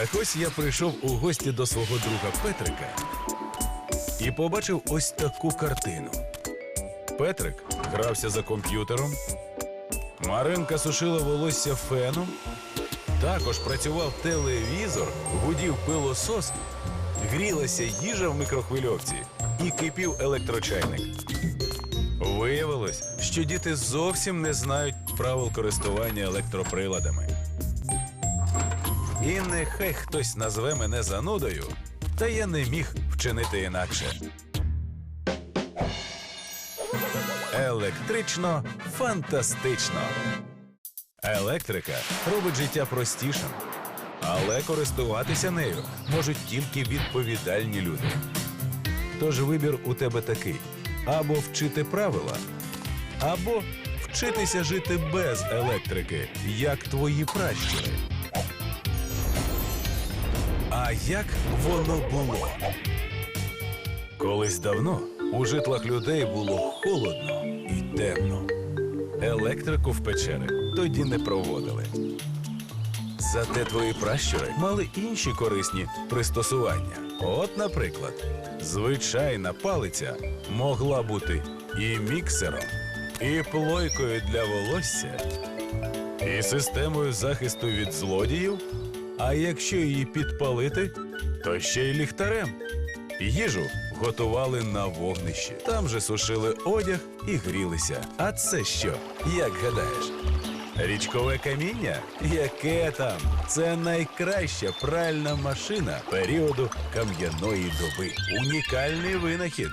Якось я прийшов у гості до свого друга Петрика і побачив ось таку картину. Петрик грався за комп'ютером, Маринка сушила волосся феном, також працював телевізор, гудів пилосос, грілася їжа в мікрохвильовці і кипів електрочайник. Виявилось, що діти зовсім не знають правил користування електроприладами. І нехай хтось назве мене занудою, та я не міг вчинити інакше. Електрично фантастично. Електрика робить життя простішим, але користуватися нею можуть тільки відповідальні люди. Тож вибір у тебе такий: або вчити правила, або вчитися жити без електрики, як твої пращури. А як воно було? Колись давно у житлах людей було холодно і темно. Електрику в печери тоді не проводили. Зате твої пращури мали інші корисні пристосування. От, наприклад, звичайна палиця могла бути і міксером, і плойкою для волосся, і системою захисту від злодіїв. А якщо її підпалити, то ще й ліхтарем. Їжу готували на вогнищі. Там же сушили одяг і грілися. А це що? Як гадаєш? Річкове каміння? Яке там? Це найкраща пральна машина періоду кам'яної доби. Унікальний винахід.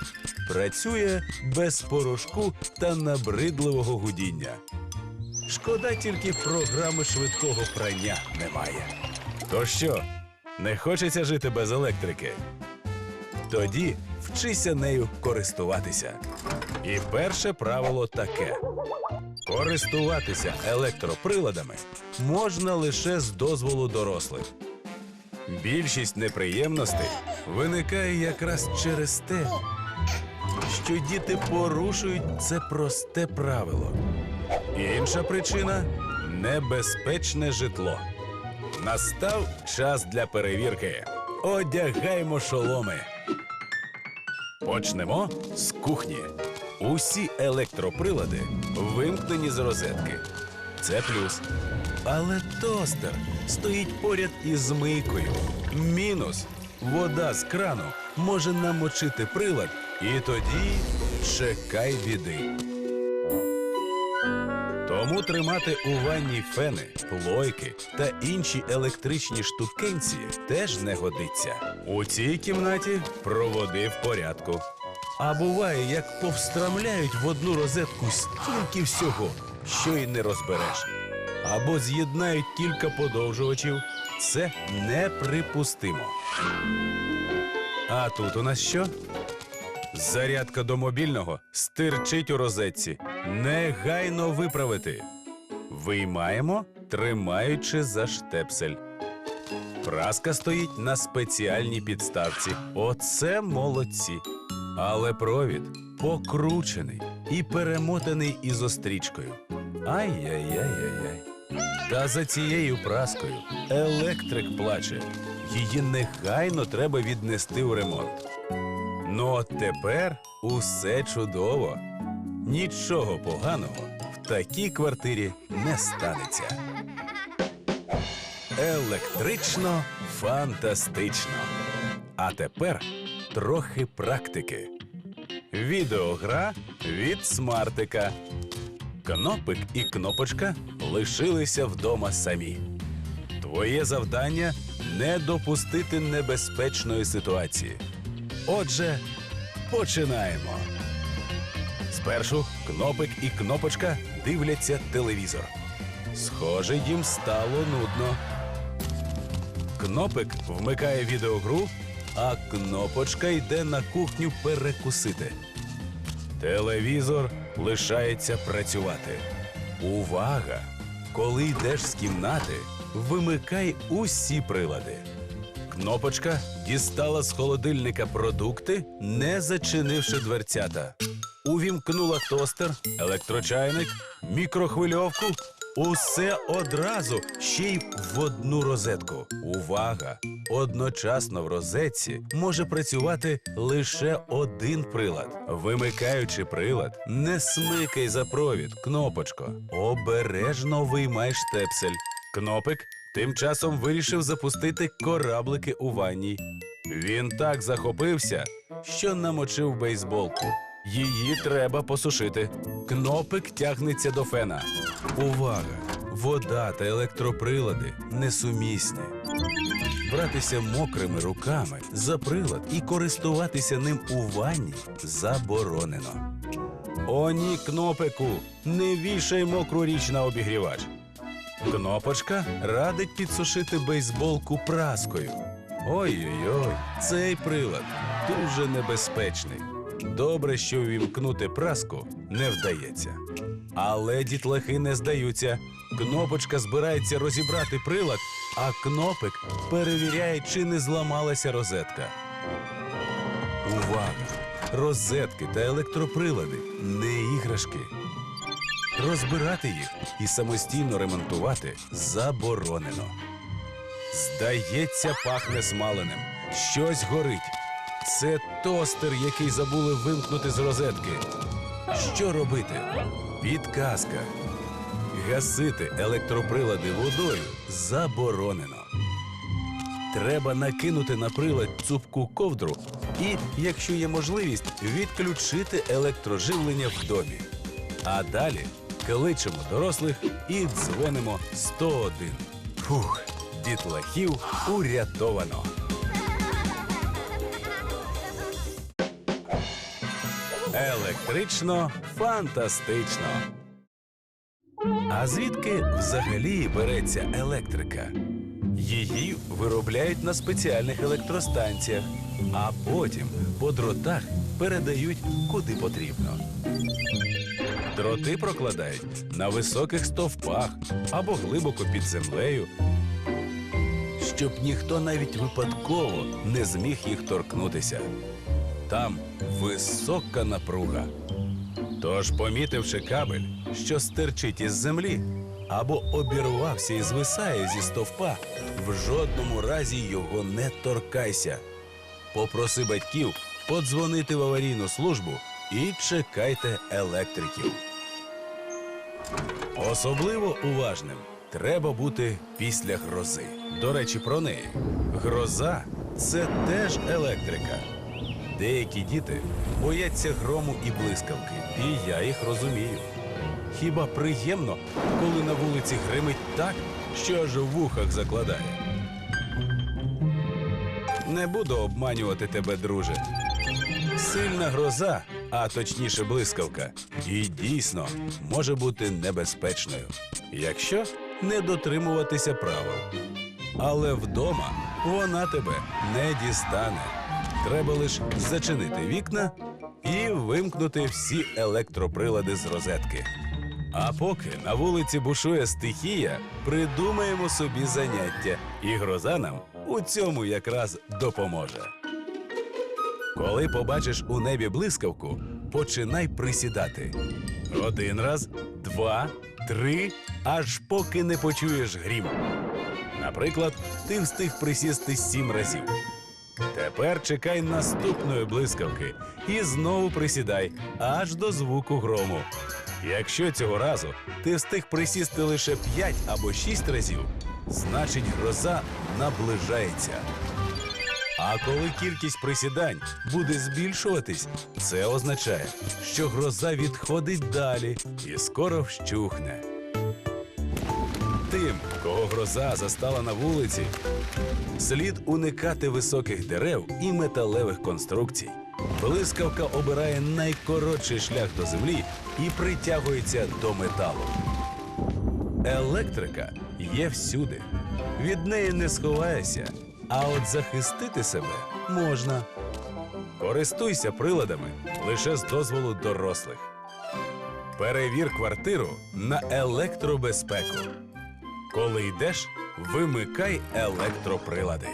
Працює без порошку та набридливого гудіння. Шкода тільки програми швидкого прання немає. То що, не хочеться жити без електрики? Тоді вчися нею користуватися. І перше правило таке: користуватися електроприладами можна лише з дозволу дорослих. Більшість неприємностей виникає якраз через те, що діти порушують це просте правило. Інша причина небезпечне житло. Настав час для перевірки. Одягаймо шоломи. Почнемо з кухні. Усі електроприлади вимкнені з розетки. Це плюс. Але тостер стоїть поряд із мийкою. Мінус. Вода з крану може намочити прилад, і тоді чекай біди. Тримати у ванні фени, плойки та інші електричні штукенці теж не годиться. У цій кімнаті проводи в порядку. А буває, як повстрамляють в одну розетку стільки всього, що й не розбереш. Або з'єднають кілька подовжувачів. Це неприпустимо. А тут у нас що? Зарядка до мобільного стирчить у розетці. Негайно виправити. Виймаємо, тримаючи за штепсель. Праска стоїть на спеціальній підставці. Оце молодці. Але провід покручений і перемотаний ізострічкою. Ай-яй-яй-яй-яй. Та за цією праскою електрик плаче. Її негайно треба віднести в ремонт. Ну от тепер усе чудово. Нічого поганого такій квартирі не станеться. Електрично фантастично. А тепер трохи практики. Відеогра від смартика. Кнопик і кнопочка лишилися вдома самі. Твоє завдання не допустити небезпечної ситуації. Отже, починаємо. Спершу кнопик і кнопочка дивляться телевізор. Схоже, їм стало нудно. Кнопик вмикає відеогру, а кнопочка йде на кухню перекусити. Телевізор лишається працювати. Увага! Коли йдеш з кімнати, вимикай усі прилади. Кнопочка дістала з холодильника продукти, не зачинивши дверцята. Увімкнула тостер, електрочайник, мікрохвильовку Усе одразу ще й в одну розетку. Увага! Одночасно в розетці може працювати лише один прилад. Вимикаючи прилад, не смикай за провід, кнопочко. Обережно виймай штепсель. Кнопик тим часом вирішив запустити кораблики у ванній. Він так захопився, що намочив бейсболку. Її треба посушити. Кнопик тягнеться до фена. Увага! Вода та електроприлади несумісні. Братися мокрими руками за прилад і користуватися ним у ванні заборонено. О, ні, кнопику, не вішай мокру річ на обігрівач. Кнопочка радить підсушити бейсболку праскою. Ой-ой-ой, цей прилад дуже небезпечний. Добре, що вімкнути праску не вдається. Але дітлахи не здаються. Кнопочка збирається розібрати прилад, а кнопик перевіряє, чи не зламалася розетка. Увага! Розетки та електроприлади не іграшки. Розбирати їх і самостійно ремонтувати заборонено. Здається, пахне смаленим. Щось горить. Це тостер, який забули вимкнути з розетки. Що робити? Підказка. Гасити електроприлади водою заборонено. Треба накинути на прилад цупку ковдру і, якщо є можливість, відключити електроживлення в домі. А далі кличемо дорослих і дзвонимо 101. Фух, дітлахів урятовано. Електрично фантастично. А звідки взагалі береться електрика? Її виробляють на спеціальних електростанціях, а потім по дротах передають куди потрібно. Дроти прокладають на високих стовпах або глибоко під землею, щоб ніхто навіть випадково не зміг їх торкнутися. Там висока напруга. Тож, помітивши кабель, що стирчить із землі, або обірвався і звисає зі стовпа, в жодному разі його не торкайся. Попроси батьків подзвонити в аварійну службу і чекайте електриків. Особливо уважним треба бути після грози. До речі, про неї. Гроза це теж електрика. Деякі діти бояться грому і блискавки, і я їх розумію. Хіба приємно, коли на вулиці гримить так, що аж у вухах закладає? Не буду обманювати тебе, друже. Сильна гроза, а точніше блискавка, і дійсно може бути небезпечною, якщо не дотримуватися правил. Але вдома вона тебе не дістане. Треба лише зачинити вікна і вимкнути всі електроприлади з розетки. А поки на вулиці бушує стихія, придумаємо собі заняття, і гроза нам у цьому якраз допоможе. Коли побачиш у небі блискавку, починай присідати. Один раз, два, три, аж поки не почуєш грім. Наприклад, ти встиг присісти сім разів. Тепер чекай наступної блискавки і знову присідай аж до звуку грому. Якщо цього разу ти встиг присісти лише 5 або 6 разів, значить гроза наближається. А коли кількість присідань буде збільшуватись, це означає, що гроза відходить далі і скоро вщухне. Тим, кого гроза застала на вулиці, слід уникати високих дерев і металевих конструкцій. Блискавка обирає найкоротший шлях до землі і притягується до металу. Електрика є всюди. Від неї не сховаєшся, а от захистити себе можна. Користуйся приладами лише з дозволу дорослих. Перевір квартиру на електробезпеку. Коли йдеш, вимикай електроприлади.